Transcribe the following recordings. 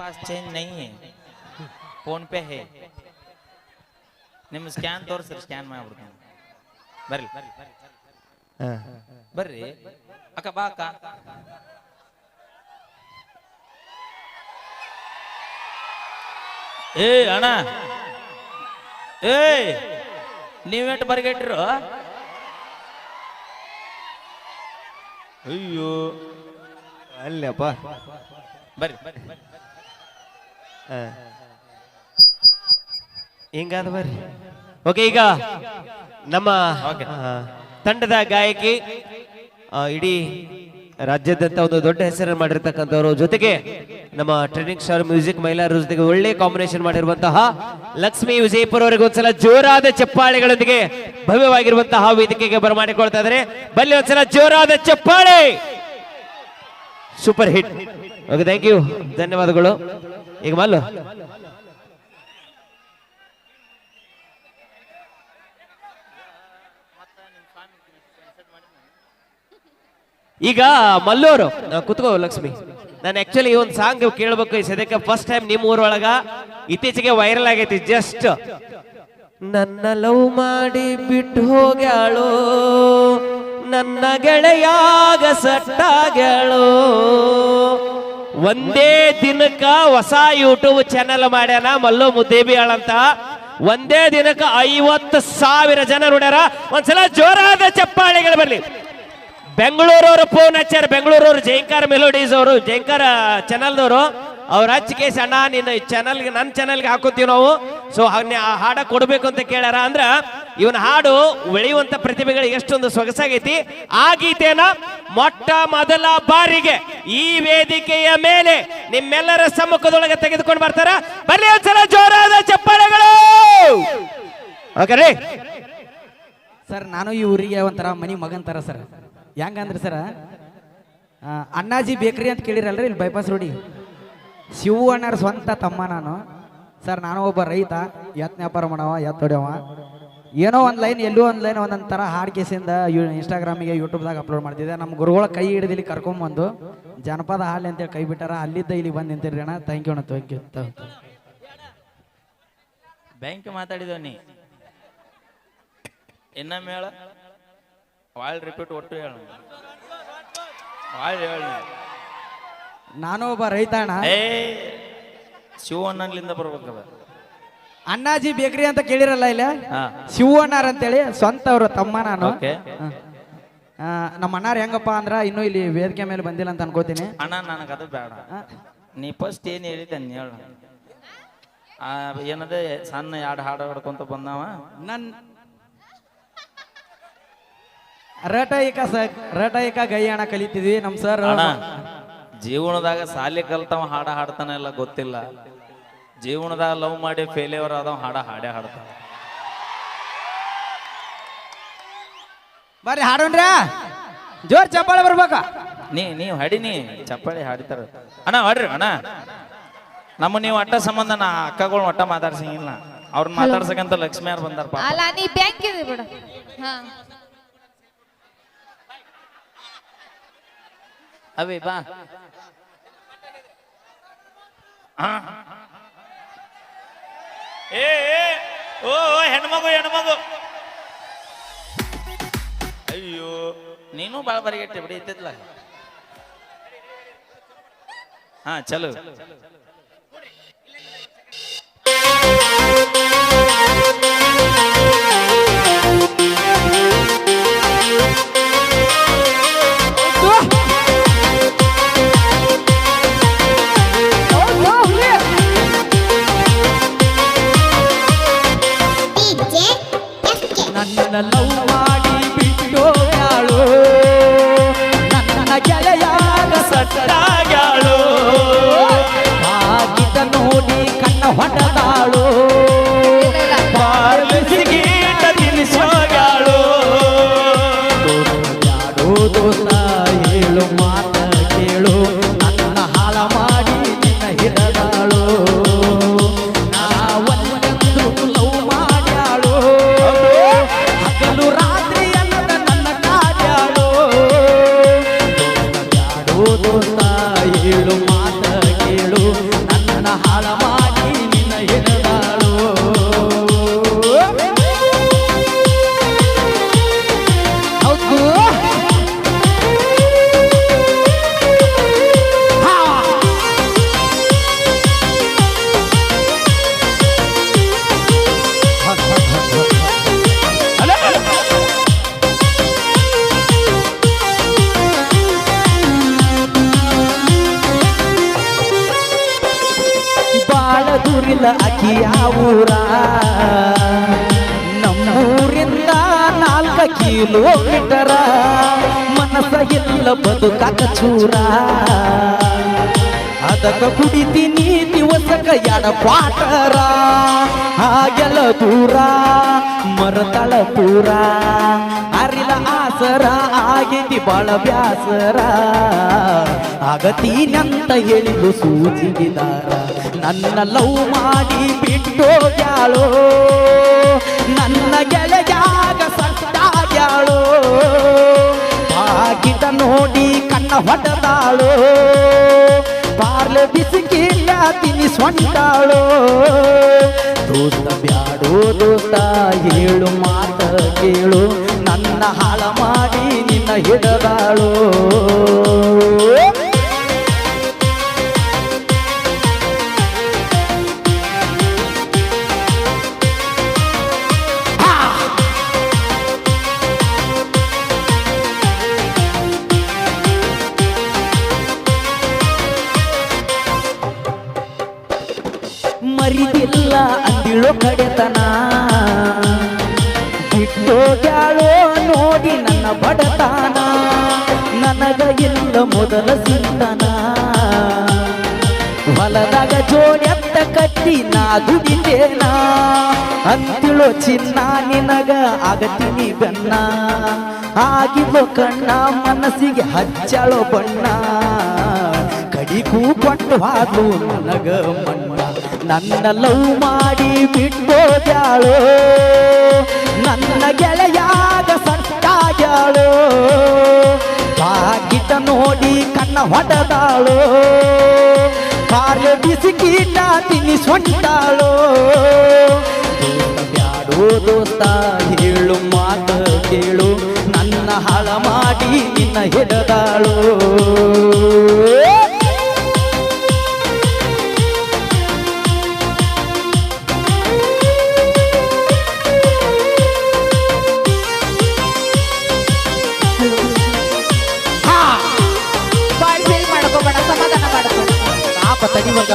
पास change नहीं है phone पे है ನಿಮ್ಮ ಸ್ಕ್ಯಾನ್ ತೋರಿಸ್ರಿ ಸ್ಕ್ಯಾನ್ ಮಾಡ್ಬಿಡ್ತೀನಿ ಬರ್ರಿ ಬರ್ರಿ ಅಕ್ಕ ಬಾ ಅಕ್ಕ ಏ ಅಣ್ಣ ಏ ನೀವೆಟ್ಟು ಬರ್ಗೆಟ್ರು ಅಯ್ಯೋ ಅಲ್ಲಪ್ಪ ಬರ್ರಿ ಬರ್ರಿ ಬರ್ರಿ ಹಿಂಗಾದ ಬರ್ರಿ. ಓಕೆ ಈಗ ನಮ್ಮ ತಂಡದ ಗಾಯಕಿ ಇಡೀ ರಾಜ್ಯದಂತ ಒಂದು ದೊಡ್ಡ ಹೆಸರನ್ನು ಮಾಡಿರ್ತಕ್ಕಂಥವ್ರು ಜೊತೆಗೆ ನಮ್ಮ ಟ್ರೈನಿಂಗ್ ಸ್ಟಾರ್ ಮ್ಯೂಸಿಕ್ ಮಹಿಳೆಯರ ಜೊತೆಗೆ ಒಳ್ಳೆ ಕಾಂಬಿನೇಷನ್ ಮಾಡಿರುವಂತಹ ಲಕ್ಷ್ಮಿ ವಿಜಯಪುರ ಅವರಿಗೆ ಒಂದ್ಸಲ ಜೋರಾದ ಚಪ್ಪಾಳೆಗಳೊಂದಿಗೆ ಭವ್ಯವಾಗಿರುವಂತಹ ವೇದಿಕೆಗೆ ಬರಮಾಡಿಕೊಳ್ತಾ ಇದ್ರೆ ಬಲ್ಲಿ ಒಂದ್ಸಲ ಜೋರಾದ ಚಪ್ಪಾಳೆ! Super hit okay thank you ಧನ್ಯವಾದಗಳು. ಈಗ ಮಲ್ಲು ಈಗ ಮಲ್ಲೂರು. ಕುತ್ಕೋ, ಲಕ್ಷ್ಮಿ. ನಾನು ಆಕ್ಚುಲಿ ಈ ಒಂದು ಸಾಂಗ್ ಕೇಳಬೇಕು ಈ ಸದ್ಯಕ್ಕೆ. ಫಸ್ಟ್ ಟೈಮ್ ನಿಮ್ಮ ಊರೊಳಗ. ಇತ್ತೀಚೆಗೆ ವೈರಲ್ ಆಗೈತಿ ಜಸ್ಟ್ ನನ್ನ ಲವ್ ಮಾಡಿ ಬಿಟ್ಟು ಹೋಗ್ಯಾಳೋ. ನನ್ನ ಗೆಳೆಯಾಗ ಸಟ್ಟಾಗ್ಯಾಳು. ಒಂದೇ ದಿನಕ್ಕ ಹೊಸ ಯೂಟ್ಯೂಬ್ ಚಾನೆಲ್ ಮಾಡ್ಯಾನ ಮಲ್ಲು ಮುದ್ದೇಬಿ ಅಂತ ಒಂದೇ ದಿನಕ್ಕ ಐವತ್ತು ಸಾವಿರ ಜನ ನೋಡ್ಯಾರ. ಒಂದ್ಸಲ ಜೋರಾದ ಚಪ್ಪಾಳೆಗಳು ಬರ್ಲಿ. ಬೆಂಗಳೂರವರು ಫೋನ್ ಹಚ್ಚಾರ ಬೆಂಗಳೂರವರು ಜಯಂಕಾರ ಮೆಲೋಡೀಸ್ ಅವರು, ಜಯಂಕಾರ ಚಾನಲ್ದವರು ಅವ್ರ ಹಚ್ಚ ಕೇಸ್, ಅಣ್ಣ, ನಿನ್ನ ಚಾನಲ್ಗೆ ನನ್ನ ಚಾನಲ್ಗೆ ಹಾಕೋತೀವಿ ನಾವು. ಸೊ ಆ ಹಾಡ ಕೊಡ್ಬೇಕು ಅಂತ ಕೇಳ್ಯಾರ ಅಂದ್ರ, ಇವನ ಹಾಡು ಬೆಳೆಯುವಂತ ಪ್ರತಿಭೆಗಳು ಎಷ್ಟೊಂದು ಸೊಗಸಾಗೈತಿ. ಆ ಗೀತೆಯನ್ನ ಮೊಟ್ಟ ಮೊದಲ ಬಾರಿಗೆ ಈ ವೇದಿಕೆಯ ಮೇಲೆ ನಿಮ್ಮೆಲ್ಲರ ಸಮ್ಮುಖದೊಳಗೆ ತೆಗೆದುಕೊಂಡು ಬರ್ತಾರ. ಬರ್ಲಿ ಒಂದ್ಸಲ ಜೋರಾದ ಚಪ್ಪಾಳೆಗಳು! ಓಕೆ ಸರ್, ನಾನು ಈ ಊರಿಗೆ ಒಂಥರ ಮನಿ ಮಗನ್ ತರ ಸರ್. ಹೆಂಗಂದ್ರೆ ಸರ್ ಅಣ್ಣಾಜಿ ಬೇಕ್ರಿ ಅಂತ ಕೇಳಿರಲ್ರಿ, ಇಲ್ಲಿ ಬೈಪಾಸ್ ರೋಡಿ ಶಿವು ಅಣ್ಣರ ಸ್ವಂತ ತಮ್ಮ ನಾನು. ಸರ್, ನಾನು ಒಬ್ಬ ರೈತ ಎತ್ ವ್ಯಾಪಾರ ಮಾಡವ ಎತ್ ಹೊಡ್ಯವ. ಏನೋ ಒಂದು ಲೈನ್, ಎಲ್ಲೋ ಒಂದು ಲೈನ್ ಒಂದೊಂದು ಥರ ಹಾಡ್ ಕೇಸಿಂದ ಯು ಇನ್ಸ್ಟಾಗ್ರಾಮಿಗೆ ಯೂಟ್ಯೂಬ್ದಾಗ ಅಪ್ಲೋಡ್ ಮಾಡ್ತಿದ್ದೆ. ನಮ್ಮ ಗುರುಗಳ ಕೈ ಹಿಡಿದಿಲ್ಲಿ ಕರ್ಕೊಂಬಂದು, ಜನಪದ ಹಾಡ್ಲಿ ಅಂತೇಳಿ ಕೈ ಬಿಟ್ಟಾರ, ಅಲ್ಲಿದ್ದ ಇಲ್ಲಿ ಬಂದು ನಿಂತಿರಿ ಅಣ್ಣ. ಥ್ಯಾಂಕ್ ಯು ಅಣ್ಣ ಥ್ಯಾಂಕ್ ಯು ಬ್ಯಾಂಕ್ ಮಾತಾಡಿದ ನೀ. ಇನ್ನೊಮ್ಮೆ ಹೇಳ. ವಾಳ್ ಒಟ್ಟು ಹೇಳ. ವಾಳ್ ಹೇಳ ನಾನು ಒಬ್ಬ ರೈತ ಅಣ್ಣ ಏ ಶಿವಣ್ಣನ್ಲಿಂದ ಬರ್ಬೇಕದ ಅಣ್ಣಾಜಿ ಬೇಕ್ರಿ ಅಂತ ಕೇಳಿರಲ್ಲ ಇಲ್ಲ? ಹಾ. ಶಿವಣ್ಣಾರ್ ಅಂತೇಳಿ ಸ್ವಂತ ಅವ್ರ ತಮ್ಮ ನಾನು. ಓಕೆ. ಹ. ಆ, ನಮ್ಮ ಅಣ್ಣಾರ್ ಹೆಂಗಪ್ಪ ಅಂದ್ರ ಇನ್ನೂ ಇಲ್ಲಿ ವೇದಿಕೆ ಮೇಲೆ ಬಂದಿಲ್ಲ ಅಂತ ಅನ್ಕೋತೀನಿ. ಅಣ್ಣ ನನಗೆ ಅದು ಬೇಡ ನೀ ಫಸ್ಟ್ ಏನು ಹೇಳಿದ್ದೆ ಹೇಳ. ಆ, ಏನದ ಸಣ್ಣ ಎರಡು ಹಾಡು ಹಾಡ್ಕೊಂತ ಬಂದವ? ನನ್ ರಟ ಏಕ ಸ ರಟ ಏಕ ಗೈ ಅಣ್ಣ ಕಲಿತಿದ್ವಿ ನಮ್ ಸರ್. ಅಣ್ಣ ಜೀವನದಾಗ ಸಾಲಿ ಕಲ್ತವ ಹಾಡ ಹಾಡ್ತಾನೆ ಎಲ್ಲ ಗೊತ್ತಿಲ್ಲ. ಜೀವನದಾಗ ಲವ್ ಮಾಡಿ ಫೇಲ್ಯೂರ್ ಆದವ ಹಾಡ ಹಾಡೇ ಹಾಡ್ತಾನ ಬರ್ರಿ ಹಾಡೋಣ್ರ? ಜೋರ್ ಚಪ್ಪಾಳೆ ಬರ್ಬೇಕ. ನೀ ನೀವು ಹಾಡಿನಿ ಚಪ್ಪಾಳಿ ಹಾಡ್ತಾರ. ಅಣ್ಣ ಹಾಡ್ರಿ ಅಣ್ಣ. ನಮ್ಮ ನೀವು ಅಟ್ಟ ಸಂಬಂಧ ನಾ ಅಕ್ಕಗಳು ಒಟ್ಟ ಮಾತಾಡ್ಸಂಗಿಲ್ಲ. ಅವ್ರನ್ನ ಮಾತಾಡ್ಸಕಂತ ಲಕ್ಷ್ಮಿ ಯಾರು ಬಂದಾರ ಅಲ್ಲ ನೀ ಬ್ಯಾಂಕ್ ಇದೆ ಬಿಡು. ಹಾ. ಅವೇ ಬಾ. ಏ ಓ ಓ, ಹೆಣ್ಮಗು ಹೆಣ್ಮಗು. ಅಯ್ಯೋ ನೀನು ಬಾಳ ಬರಿಗೆಟ್ಟೆ ಬಿಡಿ ಇತ್ತಿದ್ಲ ಹಾ ಚಲೋ. ಬಾಳ ದೂರಿಲ್ಲ ಅಕ್ಕಿಯ ಊರ? ನಮ್ಮೂರಿಂದ ನಾಲ್ಕ ಕಿಲೋಮೀಟರ ಮನಸ್ಸ ಬದು ಬದುಕಾಕ ಚೂರ. ಅದಕ್ಕ ಕುಡಿತೀನಿ ದಿವಸಕ ಎಡ ಪಾಟರ ಹಾಗೆಲ್ಲ ದೂರ, ಮರತಳ ಪೂರ ಅರಿಲ ಆಸರ, ಆಗೇತಿ ಬಾಳ ಬ್ಯಾಸರ. ಆಗತೀನಂತ ಹೇಳಿದು ಸೂಚಿಗಿದಾರ ನನ್ನ ಲವ್ ಮಾಡಿ ಬಿಟ್ಟೋಗ್ಯಾಳೋ ನನ್ನ ಗೆಳೆಯಾಗ ಸಟ್ಟಾಗ್ಯಾಳೋ ಬಾಗಿದ ನೋಡಿ ಕಣ್ಣ ಹೊಡೆದಾಳೋ? ಪಾರ್ಲೆ ಬಿಸಿಕಿಲ್ಲ ತಿನ್ನಿಸ್ಕೊಂಡಾಳು ದೋಸ್ತ ಬ್ಯಾಡೋ ದೋಸ್ತ ಹೇಳು ಮಾತ ಕೇಳು. ನನ್ನ ಹಾಳ ಮಾಡಿ ನಿನ್ನ ಹಿಡದಾಳೋ? ಬಡತನ, ನನಗ ಇಲ್ಲ ಮೊದಲ ಸಿಂತನ. ಹೊಲದಾಗ ಜೋಡೆತ್ತ ಕಟ್ಟಿ ನಾ ದುಡಿದೇನ ಅಂತಿಳೋ ಚಿನ್ನ ನಿನಗ ಆಗತೀನಿ ಬೆನ್ನ. ಆಗಿರೋ ಕಣ್ಣ ಮನಸ್ಸಿಗೆ ಹಚ್ಚಳೋ ಬಣ್ಣ. ಕಡಿಗೂ ಕೊಟ್ಟು ಹಾದು ನನಗ ಮಣ್ಣ. ನನ್ನ ಲವ್ ಮಾಡಿ ಬಿಟ್ಟೋದ್ಯಾಳೋ ನನ್ನ ಗೆಳೆಯಾಗ ಸಟ್ಟಾಗ್ಯಾಳೋ ಬಾಗಿಟ ನೋಡಿ ಕಣ್ಣ ಹೊಡೆದಾಳು? ಕಾರ್ಯ ಬಿಸಿ ಕೀಟ ತಿನ್ನಿಸ್ಕೊಂಡಾಳೋ ದೋಸ್ತ ಬ್ಯಾಡೋ ದೋಸ್ತ ಹೇಳು, ಮಾತ ಕೇಳು. ನನ್ನ ಹಾಳ ಮಾಡಿ ನಿನ್ನ ಹಿಡದಾಳೋ? ಪಾಪ ತಡಿ ಮಗ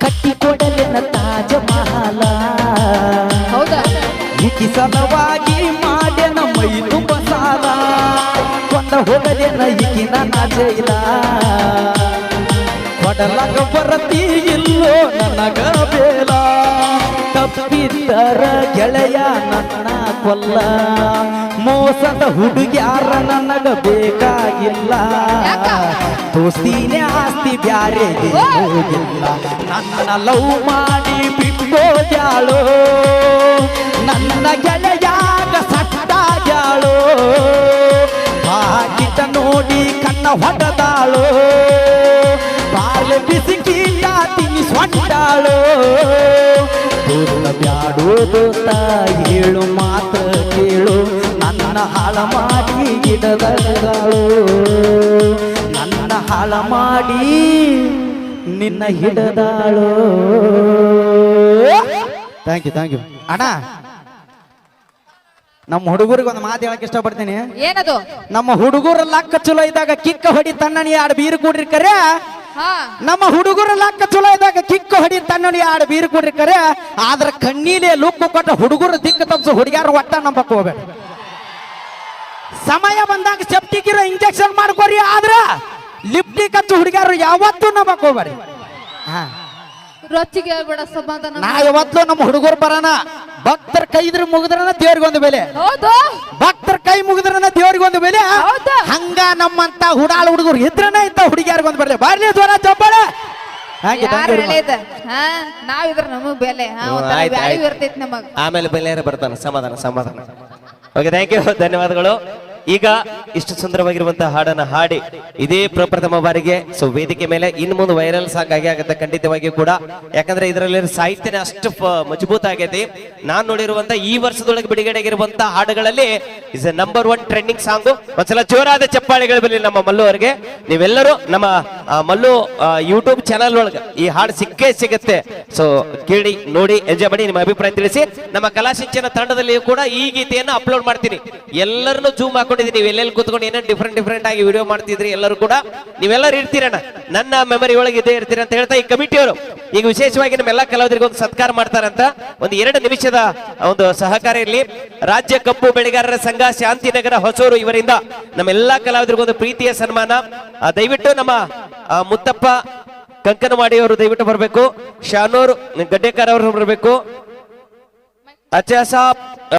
ಕಟ್ಟಿಕೊಡಲಿನ ತಾಜ ಮಹಲ. ಹೌದಾ? ಇಕಿ ಸಲವಾಗಿ ಮಾಡ್ಯನ ಮೈ ತುಂಬ ಸಾಲ ಕೊಂಡ ಹೋಗದೇನ ಈಗಿನ ಕೊಡಲಾಗ ಕೊಡಲಗ ಬರತಿ ಇಲ್ಲೋ ನನಗ ಬೇಲ. ತಪ್ಪಿದ್ದರ ಗೆಳೆಯ ನನ್ನ ಕೊಲ್ಲ. ಮೋಸದ ಹುಡುಗ್ಯಾರ ನನಗ ಬೇಕಾಗಿಲ್ಲ. ತೋಸ್ತೀನೇ ದೋಸ್ತಿನೇ ಆಸ್ತಿ ಬ್ಯಾರೆ ಹೋಗಿಲ್ಲ ನನ್ನ ಲವ್ ಮಾಡಿ ಬಿಟ್ಟೋದ್ಯಾಳೋ? ನನ್ನ ಗೆಳೆಯಾಗ ಸಟ್ಟಾಗ್ಯಾಳೋ? ಬಾಗಿಟ ನೋಡಿ ಕಣ್ಣ ಹೊಡೆದಾಳೋ? ಬಾಲ ಬಿಸಿ ಕೀಟ ತಿನ್ನಿಸ್ಕೊಂಡಾಳೋ ದೋಸ್ತ ತಾಯಿ ಹೇಳು ಮಾತು ಕೇಳು. ನನ್ನ ಹಾಳ ಮಾಡಿ ಗಿಡದಗಳು ನನ್ನ ಹಾಳ ಮಾಡಿ ನಿನ್ನ ಹಿಡದಾಳು. ಥ್ಯಾಂಕ್ ಯು ಥ್ಯಾಂಕ್ ಯು ಅಣ್ಣ ನಮ್ಮ ಹುಡುಗರಿಗೆ ಒಂದು ಮಾತು ಹೇಳಕ್ ಇಷ್ಟಪಡ್ತೀನಿ. ಏನದು? ನಮ್ಮ ಹುಡುಗರ ಲಕ್ಕ ಚಲೋ ಇದ್ದಾಗ ಕಿಕ್ಕ ಹೊಡಿ ತಣ್ಣನಿ ಎರಡು ಬೀರು ಕೂಡ್ರಿ ಕರೆ. ನಮ್ಮ ಹುಡುಗರ ಲಕ್ಕ ಚಲೋ ಇದ್ದಾಗ ಕಿಕ್ಕ ಹೊಡಿ ತನ್ನಡಿ ಆಡ ಬೀರು ಕೊಡ್ರಿ ಕರೆ ಆದ್ರ ಕಣ್ಣೀಲಿ ಲುಕ್ಕು ಕೊಟ್ಟ ಹುಡುಗರು ದಿಕ್ಕ ತಪ್ಸು ಹುಡುಗ್ಯಾರ ಒಟ್ಟ ನಂಬಕ್ ಹೋಗ್ಬೇಡ. ಸಮಯ ಬಂದಾಗ ಸೆಪ್ಟಿಗಿರೋ ಇಂಜೆಕ್ಷನ್ ಮಾಡ್ಕೋರಿ, ಆದ್ರ ಲಿಪ್ಟಿಕ್ ಹಚ್ಚು ಹುಡುಗ್ಯಾರು ಯಾವತ್ತೂ ನಂಬಕ್ ಹೋಗ್ಬಾರಿ ಹಾ. ರೊಚ್ಚಿಗೆ ಹೇಳ್ಬೇಡ ಸಮಾಧಾನ ನಾ ಯಾವತ್ತೂ ನಮ್ಮ ಹುಡುಗರು ಬರೋಣ ಭಕ್ತರ ಕೈ ಇದ್ರ ಮುಗಿದ್ರನ ದೇವ್ರಿಗೊಂದು ಬೆಲೆ. ಹೌದು. ಭಕ್ತರ ಕೈ ಮುಗಿದ್ರನ ದೇವ್ರಿಗೊಂದು ಬೆಲೆ. ಹೌದು. ಹಂಗ ನಮ್ಮಂತ ಹುಡಾಳ ಹುಡುಗರು ಇದ್ರನ ಇಂತ ಹುಡುಗಿಯಾರಿಗೊಂದು ಬರ್ಲಿ ಬರ್ಲಿ ಜ್ವರ ಚಪ್ಪಳ. ಹಾಗೆ ಯಾರು. ಹೇಳಿದ ಹಾ ನಾವ್ ಇದ್ರ ನಮಗ್ ಬೆಲೆ. ಹಾ ಹ್ಮ್, ಒಂಥರ ಆಯ್ತ್, ವ್ಯಾಲ್ಯೂ ಇರ್ತೈತಿ ನಮಗ್. ಆಮೇಲೆ ಬೆಲೆಯರ ಬರ್ತಾನೆ. ಸಮಾಧಾನ ಸಮಾಧಾನ. ಓಕೆ ಥ್ಯಾಂಕ್ ಯು ಧನ್ಯವಾದಗಳು. ಈಗ ಇಷ್ಟು ಸುಂದರವಾಗಿರುವಂತಹ ಹಾಡನ್ನ ಹಾಡಿ ಇದೇ ಪ್ರಪ್ರಥಮ ಬಾರಿಗೆ. ಸೊ ವೇದಿಕೆ ಮೇಲೆ ಇನ್ ಮುಂದೆ ವೈರಲ್ ಸಾಂಗ್ ಆಗಿ ಆಗುತ್ತೆ ಖಂಡಿತವಾಗಿಯೂ ಕೂಡ. ಯಾಕಂದ್ರೆ ಇದರಲ್ಲಿ ಸಾಹಿತ್ಯನೇ ಅಷ್ಟು ಮಜಬೂತ್ ಆಗೈತಿ. ನಾನ್ ನೋಡಿರುವಂತ ಈ ವರ್ಷದೊಳಗೆ ಬಿಡುಗಡೆಗಿರುವಂತಹ ಹಾಡುಗಳಲ್ಲಿ is number one trending song ಒಂದ್ಸಲ ಜೋರಾದ ಚಪ್ಪಾಳೆಗಳ ಬರಲಿ ನಮ್ಮ ಮಲ್ಲು ಅವರಿಗೆ. ನೀವೆಲ್ಲರೂ ನಮ್ಮ ಮಲ್ಲು ಯೂಟ್ಯೂಬ್ ಚಾನಲ್ ಒಳಗೆ ಈ ಹಾಡು ಸಿಕ್ಕೇ ಸಿಗುತ್ತೆ. ಸೊ ಕೇಳಿ, ನೋಡಿ ಎಂಜಾಯ್ ಮಾಡಿ ನಿಮ್ಮ ಅಭಿಪ್ರಾಯ ತಿಳಿಸಿ. ನಮ್ಮ ಕಲಾಶಿಕ್ಷಣ ತಂಡದಲ್ಲಿಯೂ ಕೂಡ ಈ ಗೀತೆಯನ್ನು ಅಪ್ಲೋಡ್ ಮಾಡ್ತೀನಿ. ಎಲ್ಲರನ್ನು ಜೂಮ್ ಹಾಕೊಂಡಿದ್ದೀನಿ ನೀವು ಎಲ್ಲೆಲ್ಲಿ ಕೂತ್ಕೊಂಡು ಏನೇನು ಡಿಫ್ರೆಂಟ್ ಡಿಫ್ರೆಂಟ್ ಆಗಿ ವಿಡಿಯೋ ಮಾಡ್ತಿದ್ರಿ ಎಲ್ಲರೂ ಕೂಡ, ನೀವೆಲ್ಲರೂ ಇರ್ತೀರಣ್ಣ. ನನ್ನ ಮೆಮರಿ ಒಳಗೆ ಇದೇ ಇರ್ತೀರ ಅಂತ ಹೇಳ್ತಾ ಈ ಕಮಿಟಿಯವರು ಈಗ ವಿಶೇಷವಾಗಿ ನಮ್ಮೆಲ್ಲ ಕಲಾವಿದರಿಗೆ ಒಂದು ಸತ್ಕಾರ ಮಾಡ್ತಾರಂತ. ಒಂದು ಎರಡು ನಿಮಿಷದ ಒಂದು ಸಹಕಾರ ಇರಲಿ. ರಾಜ್ಯ ಕಬ್ಬು ಬೆಳೆಗಾರರ ಸಂಘ ಶಾಂತಿನಗರ ಹೊಸೂರು ಇವರಿಂದ ನಮ್ಮೆಲ್ಲಾ ಕಲಾವಿದರಿಗೆ ಒಂದು ಪ್ರೀತಿಯ ಸನ್ಮಾನ. ದಯವಿಟ್ಟು ನಮ್ಮ ಮುತ್ತಪ್ಪ ಕಂಕನವಾಡಿ ಅವರು ದಯವಿಟ್ಟು ಬರಬೇಕು. ಶಾನೂರ್ ಗಡ್ಡೇಕರ್ ಅವರು ಬರಬೇಕು. ಅಚ್ಚಾ